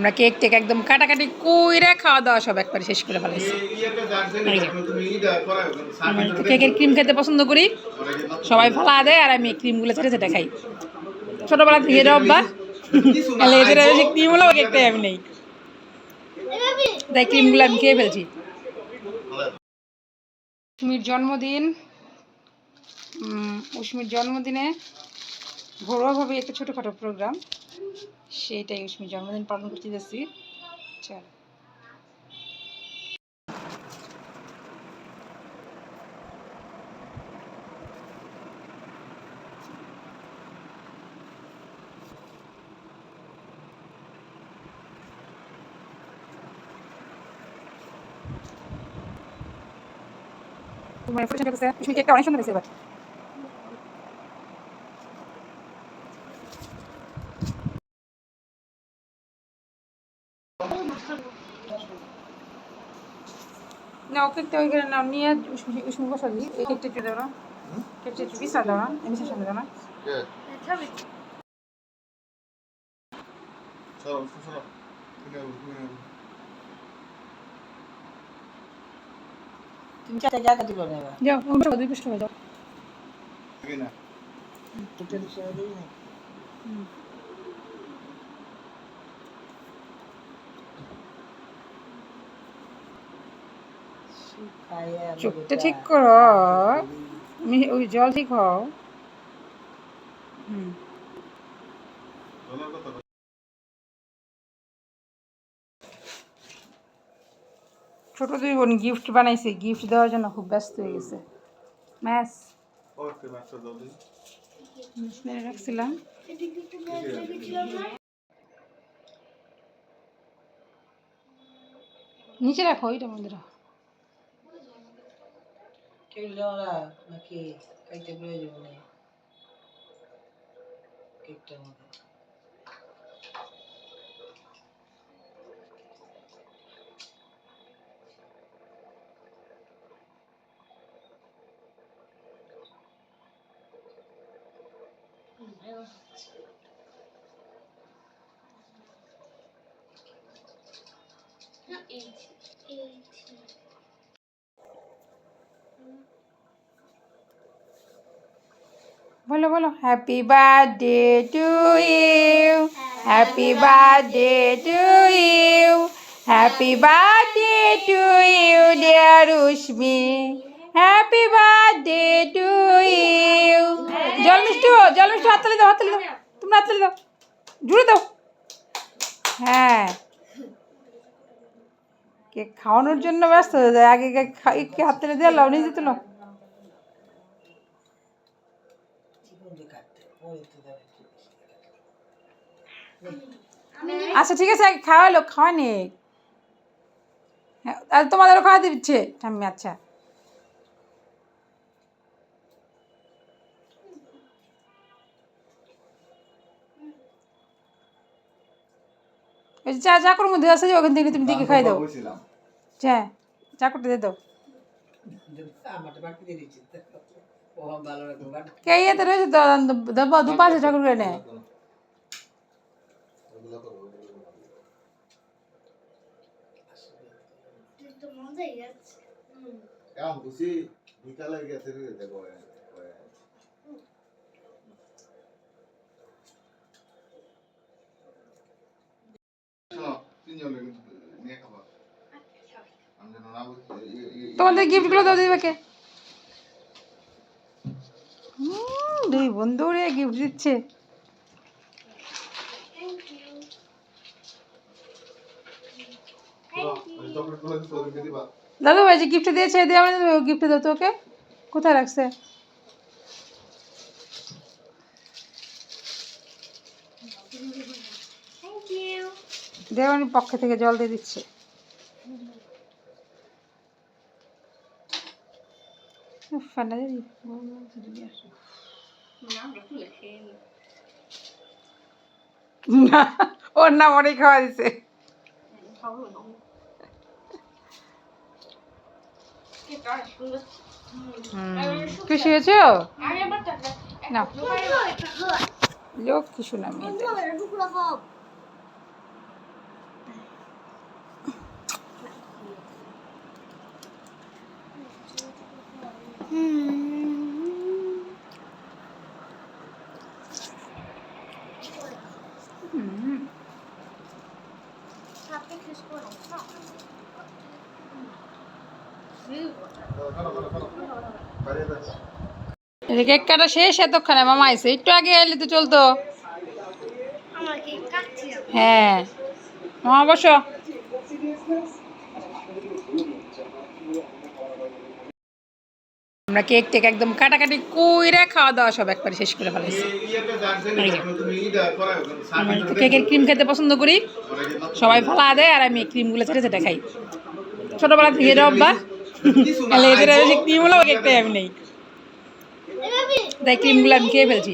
আমরা cake take একদম কাটাকাটি কইরা খাওয়া দাওয়া সব একবারে শেষ করে ফেলাইছি। কেকের ক্রিম খেতে পছন্দ করি। সবাই ফালা দেয় আর আমি ক্রিমগুলো ছেড়ে ছেটে খাই। ছোটবেলা থেকে এটা অভ্যাস। তাহলে এদের বেশি কেকটাই আমি নেই। তাই ক্রিমগুলো আমি খেয়ে ফেলছি। উষ্মির জন্মদিন উষ্মির জন্মদিনে ঘরোয়াভাবে একটা ছোটোখাটো প্রোগ্রাম। সেইটাই উষ্মির জন্মদিন পালন করতে যাচ্ছি চল। তোমার ফুল গেছে উষ্মি কেকটা অনেক সুন্দর হয়েছে এবার। না ও কেকটা ওইখানে নাও নিয়ে উষ্মি উষ্মি বসা দিই এই কেকটা একটু দাও না কেকটা একটু বিছা দাও না এমনি সামনে দাও না তুমি চারটা জায়গা দিল না এবার যাও উল্টো দুই পৃষ্ঠ হয়ে যাও দুটো বিষয় দিই না শুকাইয়া চোখটা ঠিক করো। ওই জল ঠিক হও। হুম। ছোট দুই বোন গিফট বানাইছে। গিফট দেওয়ার জন্য খুব ব্যস্ত হয়ে গেছে। ম্যাস। রাখছিলাম। নিচে রাখো ওইটা মধ্যে রাখো। que lhe dá uma aqui? Quem tem medo de mim? O que que tem medo? Eight, eight. বলো বলো। Happy birthday to you happy birthday to you happy birthday to you dear Ushmi happy birthday to you জল মিষ্টি জল মিষ্টি হাততালি দাও হাততালি দাও। তোমরা হাততালি দাও। জুড়ে দাও। হ্যাঁ। কেক খাওয়ানোর জন্য ব্যস্ত হয়ে যায়। আগে কেক কে হাততালি দিয়ে লাও নিজে তুলো আচ্ছা ঠিক আছে খাওয়ালো খাওয়ানি। হ্যাঁ আর তোমাদেরও খাওয়া দিচ্ছে। ঠাম্মি আচ্ছা। চা চাকুর মধ্যে আছে যে ওখান থেকে তুমি দিকে খাই দাও। হ্যাঁ চাকুরটা দিয়ে দাও কে ইয়েতে রয়েছে? তো দু পাশে ঠাকুর রে তোমাদের গিফটগুলো দাও দিদিভাকে হুম, দুই বন্ধু রে গিফট দিচ্ছে। দাদু ভাই যে গিফট দিয়েছে দিয়ে গিফট দাও তো ওকে কোথায় রাখছে? দেওয়ানির পক্ষে থেকে জল দিয়ে দিচ্ছে। দিদি না ওর নাম অনেক খাওয়া দিছে। খুশি হয়েছ? না লোক কিছু মেয়েটা কেক কাটা শেষ এতক্ষণে মামা আইসে একটু আগে এলে তো চলতো। হ্যাঁ। মামা বসো। আমরা কেক টেক একদম কাটাকাটি কইরা খাওয়া দাওয়া সব একবারে শেষ করে ফেলাইছি। আমি তো কেকের ক্রিম খেতে পছন্দ করি। সবাই ফলা দেয় আর আমি ক্রিমগুলো ছেড়ে ছেটে খাই। ছোটোবেলা থেকে রব্বা অভ্যাস। তাহলে এদের বেশি ক্রিম হলেও কেকটাই আমি নেই। তাই ক্রিমগুলো আমি খেয়ে ফেলছি।